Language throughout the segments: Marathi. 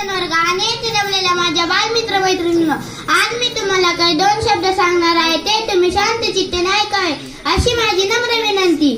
सज्जन वर्ग आणि येथे जमलेल्या माझ्या बालमित्र मैत्रिणींनो आज मी तुम्हाला काही दोन शब्द सांगणार आहे. ते तुम्ही शांत चित्तेने ऐकावे अशी माझी नम्र विनंती.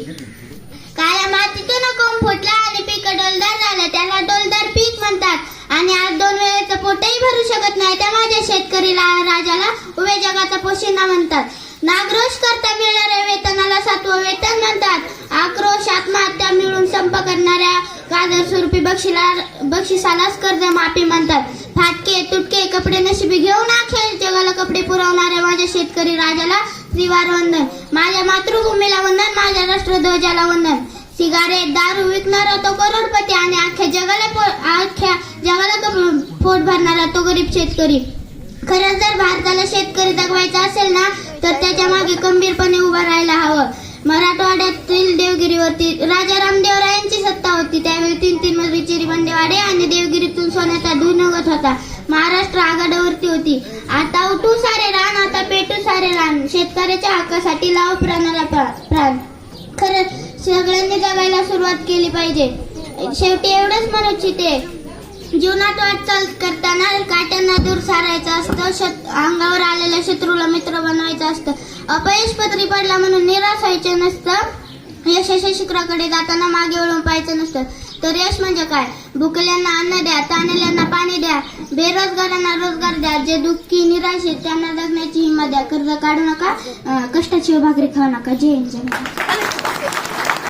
काळ्या मातीतून कोंब फुटला आणि पीक डोलदार झालं. त्याला डोलदार पीक म्हणतात. आणि आज दोन वेळेचं पोटही भरू शकत नाही. त्या माझ्या शेतकरी राजाला उभे जगाचा पोशिंदा म्हणतात. नागरोष करता मिळणाऱ्या वेतनाला सातवं वेतन म्हणतात. आक्रोश आत्महत्या मिळून संप करणाऱ्या गाजर स्वरूपी बक्षीला बक्षिसालाच कर्ज माफी म्हणतात. फाटके तुटके कपडे नशिबी घेऊन अखेर जगाला कपडे पुरवणाऱ्या माझ्या शेतकरी राजाला त्रिवार वंदन माझ्या मातृभूमीला वंदन माझ्या राष्ट्रध्वजाला वंदन. सिगारेट दारू विकणारा तो करोडपती आणि अख्ख्या जगाला अख्ख्या जगाला कप- पोट भरणारा तो गरीब शेतकरी. खरंच जर भारताला शेतकरी दगवायचा असेल ना तर त्याच्यामागे खंबीरपणे उभं राहायला हवं. मराठवाड्यातील देवगिरीवरती राजा रामदेवरायांची सोन्याचा धुनगत होता. महाराष्ट्र आघाडीवरती होती. आता उठू सारे रान आता पेटू सारे रान. शेतकऱ्याच्या हक्कासाठी लाव प्राणाला प्राण. खरंच सगळ्यांनी जगायला सुरुवात केली पाहिजे. शेवटी एवढंच म्हणू इच्छिते जीवनात वाटचाल करताना काट्यांना दूर सारायचं असतं. शत अंगावर आलेल्या शत्रूला मित्र बनवायचं असतं. अपयश पत्री पडला म्हणून निराश व्हायचं नसतं. यशाच्या शिखराकडे जाताना मागे वळून पाहायचं नसतं. तर यश म्हणजे काय? भुकल्यांना अन्न द्या ताणल्यांना पाणी द्या बेरोजगारांना रोजगार द्या. जे दुःखी निराश आहेत त्यांना जगण्याची हिंमत द्या. कर्ज काढू नका कष्टाची भाकरी खाऊ नका. जय हिंद जय